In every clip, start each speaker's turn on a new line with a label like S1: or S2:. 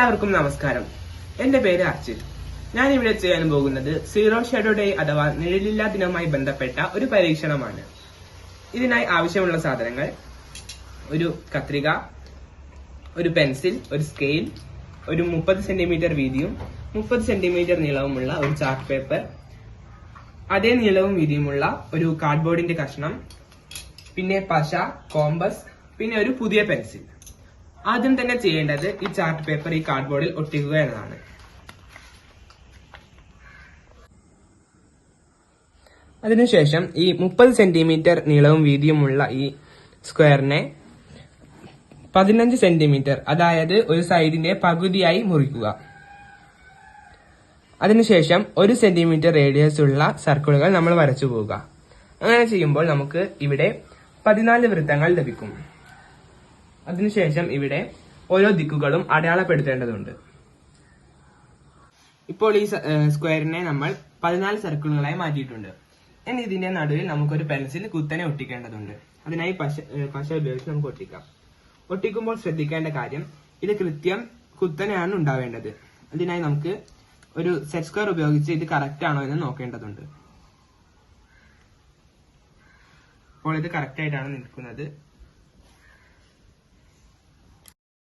S1: എല്ലാവർക്കും നമസ്കാരം. എന്റെ പേര് അർച്ചിത് ഞാൻ ഇവിടെ ചെയ്യാൻ പോകുന്നത് സീറോ ഷെഡോ ഡേ അഥവാ നിഴലില്ലാ ദിനവുമായി ബന്ധപ്പെട്ട ഒരു പരീക്ഷണമാണ്. ഇതിനായി ആവശ്യമുള്ള സാധനങ്ങൾ ഒരു കത്രിക ഒരു പെൻസിൽ ഒരു സ്കെയിൽ ഒരു മുപ്പത് സെന്റിമീറ്റർ വീതിയും മുപ്പത് സെന്റിമീറ്റർ നീളവുമുള്ള ഒരു ചാർട്ട് പേപ്പർ അതേ നീളവും വീതിയുമുള്ള ഒരു കാർഡ്ബോർഡിന്റെ കഷ്ണം പിന്നെ പശ കോമ്പസ് പിന്നെ ഒരു പുതിയ പെൻസിൽ. ആദ്യം തന്നെ ചെയ്യേണ്ടത് ഈ ചാർട്ട് പേപ്പർ ഈ കാർഡ്ബോർഡിൽ ഒട്ടിക്കുക എന്നതാണ്. അതിനുശേഷം ഈ മുപ്പത് സെന്റിമീറ്റർ നീളവും വീതിയുമുള്ള ഈ സ്ക്വയറിനെ പതിനഞ്ച് സെന്റിമീറ്റർ അതായത് ഒരു സൈഡിന്റെ പകുതിയായി മുറിക്കുക. അതിനുശേഷം ഒരു സെന്റിമീറ്റർ റേഡിയസ് ഉള്ള സർക്കിളുകൾ നമ്മൾ വരച്ചു പോവുക അങ്ങനെ ചെയ്യുമ്പോൾ നമുക്ക് ഇവിടെ പതിനാല് വൃത്തങ്ങൾ ലഭിക്കും. അതിനുശേഷം ഇവിടെ ഓരോ ദിക്കുകളും അടയാളപ്പെടുത്തേണ്ടതുണ്ട്. ഇപ്പോൾ ഈ സ്ക്വയറിനെ നമ്മൾ പതിനാല് സർക്കിളുകളായി മാറ്റിയിട്ടുണ്ട്. ഇനി ഇതിന്റെ നടുവിൽ നമുക്കൊരു പെൻസിൽ കുത്തനെ ഒട്ടിക്കേണ്ടതുണ്ട്. അതിനായി പശ പശ ഉപയോഗിച്ച് നമുക്ക് ഒട്ടിക്കാം. ഒട്ടിക്കുമ്പോൾ ശ്രദ്ധിക്കേണ്ട കാര്യം ഇത് കൃത്യം കുത്തനെയാണ് ഉണ്ടാവേണ്ടത്. അതിനായി നമുക്ക് ഒരു സെറ്റ് സ്ക്വയർ ഉപയോഗിച്ച് ഇത് കറക്റ്റ് ആണോ എന്ന് നോക്കേണ്ടതുണ്ട്. അപ്പോൾ ഇത് കറക്റ്റ് ആയിട്ടാണ് നിൽക്കുന്നത്.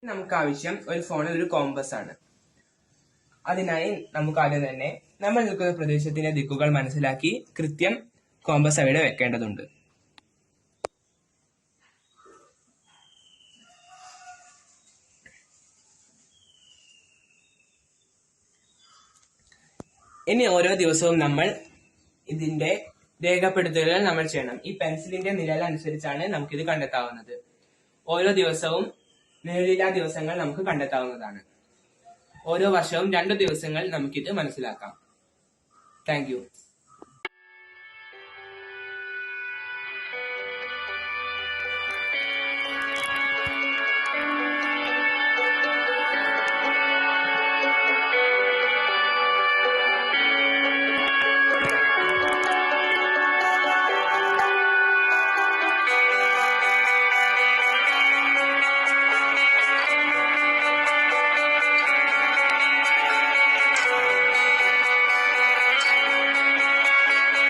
S1: നമുക്ക് ആവശ്യം ഒരു ഫോണിൽ ഒരു കോമ്പസ് ആണ്. അതിനായി നമുക്ക് ആദ്യം തന്നെ നമ്മൾ നിൽക്കുന്ന പ്രദേശത്തിന്റെ ദിക്കുകൾ മനസ്സിലാക്കി കൃത്യം കോമ്പസ് അവിടെ വെക്കേണ്ടതുണ്ട്. ഇനി ഓരോ ദിവസവും നമ്മൾ ഇതിന്റെ രേഖപ്പെടുത്തലുകൾ നമ്മൾ ചെയ്യണം. ഈ പെൻസിലിന്റെ നിഴൽ അനുസരിച്ചാണ് നമുക്കിത് കണ്ടെത്താവുന്നത്. ഓരോ ദിവസവും നിഴലില്ലാ ദിവസങ്ങൾ നമുക്ക് കണ്ടെത്താവുന്നതാണ്. ഓരോ വർഷവും രണ്ടു ദിവസങ്ങൾ നമുക്കിത് മനസ്സിലാക്കാം. താങ്ക്